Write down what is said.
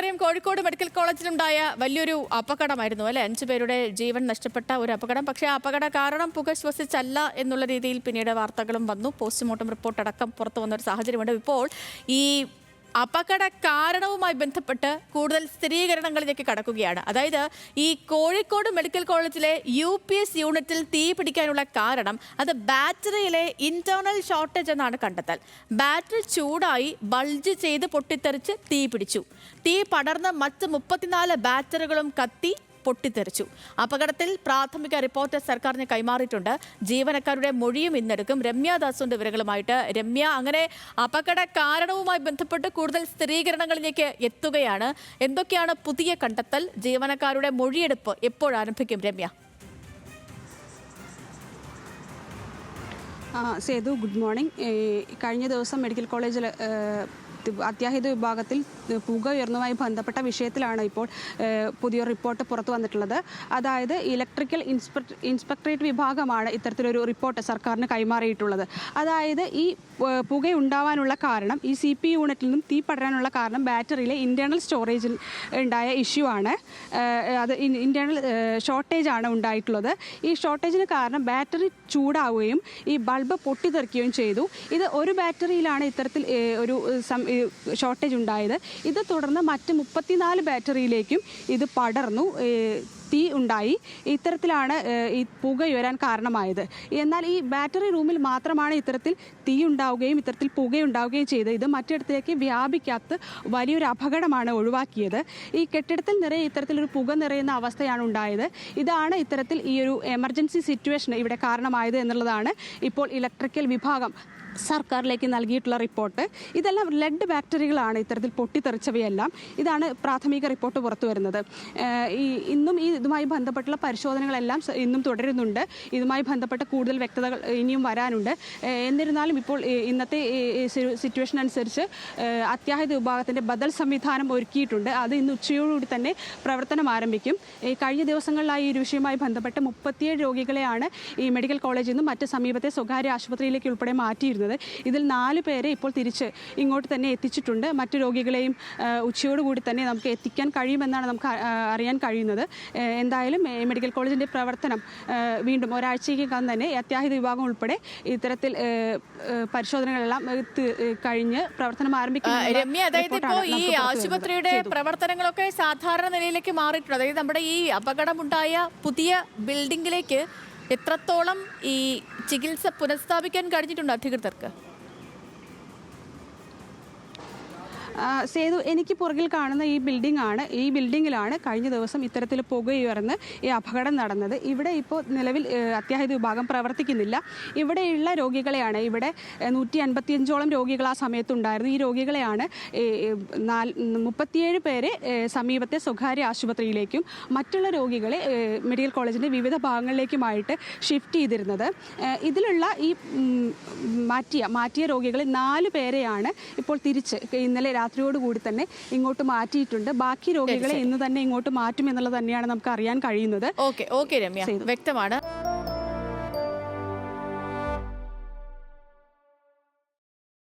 നമുക്കറിയാം കോഴിക്കോട് മെഡിക്കൽ കോളേജിലുണ്ടായ വലിയൊരു അപകടമായിരുന്നു അല്ലെ? അഞ്ചു പേരുടെ ജീവൻ നഷ്ടപ്പെട്ട ഒരു അപകടം. പക്ഷേ ആ അപകട കാരണം പുക ശ്വസിച്ചല്ല എന്നുള്ള രീതിയിൽ പിന്നീട് വാർത്തകളും വന്നു. പോസ്റ്റ്മോർട്ടം റിപ്പോർട്ട് അടക്കം പുറത്തു വന്ന ഒരു സാഹചര്യമുണ്ട്. ഇപ്പോൾ ഈ അപകട കാരണവുമായി ബന്ധപ്പെട്ട് കൂടുതൽ സ്ഥിരീകരണങ്ങളിലേക്ക് കടക്കുകയാണ്. അതായത് ഈ കോഴിക്കോട് മെഡിക്കൽ കോളേജിലെ യു പി എസ് യൂണിറ്റിൽ തീ പിടിക്കാനുള്ള കാരണം അത് ബാറ്ററിയിലെ ഇന്റേണൽ ഷോർട്ടേജ് എന്നാണ് കണ്ടെത്തൽ. ബാറ്ററി ചൂടായി ബൾജ് ചെയ്ത് പൊട്ടിത്തെറിച്ച് തീ പിടിച്ചു. തീ പടർന്ന് മറ്റ് മുപ്പത്തിനാല് ബാറ്ററികളും കത്തി പൊട്ടിത്തെറിച്ചു. അപകടത്തിൽ പ്രാഥമിക റിപ്പോർട്ട് സർക്കാരിന് കൈമാറിയിട്ടുണ്ട്. ജീവനക്കാരുടെ മൊഴിയും ഇന്നെടുക്കും. രമ്യ ദാസുണ്ട് വിവരങ്ങളുമായിട്ട് രമ്യ അങ്ങനെ അപകട കാരണവുമായി ബന്ധപ്പെട്ട് കൂടുതൽ സ്ഥിരീകരണങ്ങളിലേക്ക് എത്തുകയാണ്. എന്തൊക്കെയാണ് പുതിയ കണ്ടെത്തൽ? ജീവനക്കാരുടെ മൊഴിയെടുപ്പ് എപ്പോൾ ആരംഭിക്കും രമ്യ? Sethu good morning. കഴിഞ്ഞ ദിവസം മെഡിക്കൽ കോളേജിൽ അത്യാഹിത വിഭാഗത്തിൽ പുക ഉയർന്നതുമായി ബന്ധപ്പെട്ട വിഷയത്തിലാണ് ഇപ്പോൾ പുതിയ റിപ്പോർട്ട് പുറത്തു വന്നിട്ടുള്ളത്. അതായത് ഇലക്ട്രിക്കൽ ഇൻസ്പെക്ട് ഇൻസ്പെക്ടറേറ്റ് വിഭാഗമാണ് ഇത്തരത്തിലൊരു റിപ്പോർട്ട് സർക്കാരിന് കൈമാറിയിട്ടുള്ളത്. അതായത് ഈ പുകയുണ്ടാവാനുള്ള കാരണം ഈ സി പി യൂണിറ്റിൽ നിന്നും തീ പടരാനുള്ള കാരണം ബാറ്ററിയിലെ ഇന്റേർണൽ സ്റ്റോറേജിൽ ഉണ്ടായ ഇഷ്യൂ ആണ്. അത് ഇന്റേർണൽ ഷോർട്ടേജ് ആണ് ഉണ്ടായിട്ടുള്ളത്. ഈ ഷോർട്ടേജിന് കാരണം ബാറ്ററി ചൂടാവുകയും ഈ ബൾബ് പൊട്ടിത്തെറിക്കുകയും ചെയ്തു. ഇത് ഒരു ബാറ്ററിയിലാണ് ഇത്തരത്തിൽ ഒരു ഷോർട്ടേജ് ഉണ്ടായത്. ഇത് തുടർന്ന് മറ്റ് മുപ്പത്തിനാല് ബാറ്ററിയിലേക്കും ഇത് പടർന്നു. തീ ഉണ്ടായി. ഇത്തരത്തിലാണ് ഈ പുക ഉയരാൻ കാരണമായത്. എന്നാൽ ഈ ബാറ്ററി റൂമിൽ മാത്രമാണ് ഇത്തരത്തിൽ തീ ഉണ്ടാവുകയും ഇത്തരത്തിൽ പുകയുണ്ടാവുകയും ചെയ്തത്. ഇത് മറ്റിടത്തിലേക്ക് വ്യാപിക്കാത്ത വലിയൊരു അപകടമാണ് ഒഴിവാക്കിയത്. ഈ കെട്ടിടത്തിൽ നിറയെ ഇത്തരത്തിലൊരു പുക നിറയുന്ന അവസ്ഥയാണ് ഉണ്ടായത്. ഇതാണ് ഇത്തരത്തിൽ ഈ ഒരു എമർജൻസി സിറ്റുവേഷൻ ഇവിടെ കാരണമായത് എന്നുള്ളതാണ് ഇപ്പോൾ ഇലക്ട്രിക്കൽ വിഭാഗം സർക്കാരിലേക്ക് നൽകിയിട്ടുള്ള റിപ്പോർട്ട്. ഇതെല്ലാം ലെഡ് ബാക്ടറികളാണ് ഇത്തരത്തിൽ പൊട്ടിത്തെറിച്ചവയെല്ലാം. ഇതാണ് പ്രാഥമിക റിപ്പോർട്ട് പുറത്തു വരുന്നത്. ഈ ഇന്നും ഈ ഇതുമായി ബന്ധപ്പെട്ടുള്ള പരിശോധനകളെല്ലാം ഇന്നും തുടരുന്നുണ്ട്. ഇതുമായി ബന്ധപ്പെട്ട കൂടുതൽ വ്യക്തതകൾ ഇനിയും വരാനുണ്ട്. എന്നിരുന്നാലും ഇപ്പോൾ ഇന്നത്തെ സിറ്റുവേഷൻ അനുസരിച്ച് അത്യാഹിത വിഭാഗത്തിന്റെ ബദൽ സംവിധാനം ഒരുക്കിയിട്ടുണ്ട്. അത് ഇന്ന് ഉച്ചയോടുകൂടി തന്നെ പ്രവർത്തനം ആരംഭിക്കും. കഴിഞ്ഞ ദിവസങ്ങളിലായി ഈ വിഷയവുമായി ബന്ധപ്പെട്ട് മുപ്പത്തിയേഴ് രോഗികളെയാണ് ഈ മെഡിക്കൽ കോളേജിൽ നിന്നും മറ്റ് സമീപത്തെ സ്വകാര്യ ആശുപത്രിയിലേക്ക് ഉൾപ്പെടെ മാറ്റിയിരുന്നത്. ഇതിൽ നാല് പേരെ ഇപ്പോൾ തിരിച്ച് ഇങ്ങോട്ട് തന്നെ എത്തിച്ചിട്ടുണ്ട്. മറ്റ് രോഗികളെയും ഉച്ചയോടുകൂടി തന്നെ നമുക്ക് എത്തിക്കാൻ കഴിയുമെന്നാണ് നമുക്ക് അറിയാൻ കഴിയുന്നത്. എന്തായാലും മെഡിക്കൽ കോളേജിന്റെ പ്രവർത്തനം വീണ്ടും ഒരാഴ്ചയ്ക്കകം തന്നെ അത്യാഹിത വിഭാഗം ഉൾപ്പെടെ ഇത്തരത്തിൽ പരിശോധനകളെല്ലാം കഴിഞ്ഞ് പ്രവർത്തനം ആരംഭിക്കും രമ്യ അതായത് ഇപ്പോൾ ഈ ആശുപത്രിയുടെ പ്രവർത്തനങ്ങളൊക്കെ സാധാരണ നിലയിലേക്ക് മാറിയിട്ടുണ്ട്. അതായത് നമ്മുടെ ഈ അപകടമുണ്ടായ പുതിയ ബിൽഡിംഗിലേക്ക് എത്രത്തോളം ഈ ചികിത്സ പുനഃസ്ഥാപിക്കാൻ കഴിഞ്ഞിട്ടുണ്ട് അധികൃതർക്ക്? സേതു എനിക്ക് പുറകിൽ കാണുന്ന ഈ ബിൽഡിംഗ് ആണ്. ഈ ബിൽഡിങ്ങിലാണ് കഴിഞ്ഞ ദിവസം ഇത്തരത്തിൽ പുകയുയർന്ന് ഈ അപകടം നടന്നത്. ഇവിടെ ഇപ്പോൾ നിലവിൽ അത്യാഹിത വിഭാഗം പ്രവർത്തിക്കുന്നില്ല. ഇവിടെയുള്ള രോഗികളെയാണ് ഇവിടെ നൂറ്റി അൻപത്തിയഞ്ചോളം രോഗികൾ ആ സമയത്തുണ്ടായിരുന്നു. ഈ രോഗികളെയാണ് മുപ്പത്തിയേഴ് പേരെ സമീപത്തെ സ്വകാര്യ ആശുപത്രിയിലേക്കും മറ്റുള്ള രോഗികളെ മെഡിക്കൽ കോളേജിന്റെ വിവിധ ഭാഗങ്ങളിലേക്കുമായിട്ട് ഷിഫ്റ്റ് ചെയ്തിരുന്നത്. ഇതിലുള്ള ഈ മാറ്റിയ മാറ്റിയ രോഗികളിൽ നാല് പേരെയാണ് ഇപ്പോൾ തിരിച്ച് ഇന്നലെ രാത്രിയോടുകൂടി തന്നെ ഇങ്ങോട്ട് മാറ്റിയിട്ടുണ്ട്. ബാക്കി രോഗികളെ ഇന്ന് തന്നെ ഇങ്ങോട്ട് മാറ്റും എന്നുള്ളത് തന്നെയാണ് നമുക്ക് അറിയാൻ കഴിയുന്നത്. Okay okay Ramya. വ്യക്തമാണ്.